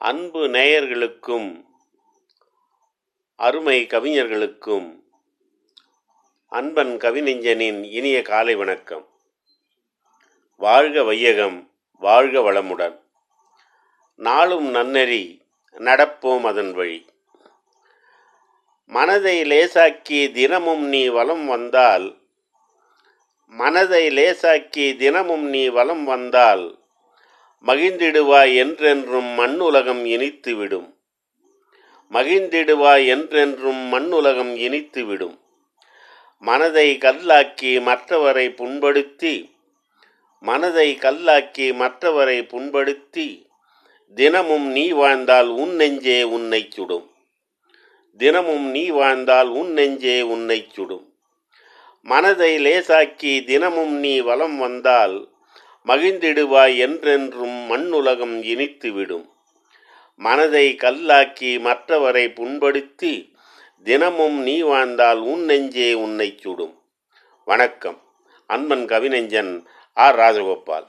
அன்பு நேயர்களுக்கும் அருமை கவிஞர்களுக்கும் அன்பன் கவிநெஞ்சனின் இனிய காலை வணக்கம். வாழ்க வையகம் வாழ்க வளமுடன். நாளும் நன்னெறி நடப்போம் அதன் வழி. மனதை லேசாக்கி தினமும் நீ வலம் வந்தால் மனதை லேசாக்கி தினமும் நீ வலம் வந்தால் மகிழ்ந்திடுவாய் என்றென்றும் மண்ணுலகம் இனித்துவிடும். மகிழ்ந்திடுவாய் என்றென்றும் மண்ணுலகம் இனித்துவிடும். மனதை கல்லாக்கி மற்றவரை புண்படுத்தி மனதை கல்லாக்கி மற்றவரை புண்படுத்தி தினமும் நீ வாழ்ந்தால் உன் நெஞ்சே உன்னை சுடும். தினமும் நீ வாழ்ந்தால் உன் நெஞ்சே உன்னை சுடும். மனதை லேசாக்கி தினமும் நீ வலம் வந்தால் மகிழ்ந்திடுவாய் என்றென்றும் மண்ணுலகம் இனித்துவிடும். மனதை கல்லாக்கி மற்றவரை புண்படுத்தி தினமும் நீ வாழ்ந்தால் உன் நெஞ்சே உன்னை சுடும். வணக்கம். அன்பன் கவிநெஞ்சன் ஆர். ராஜகோபால்.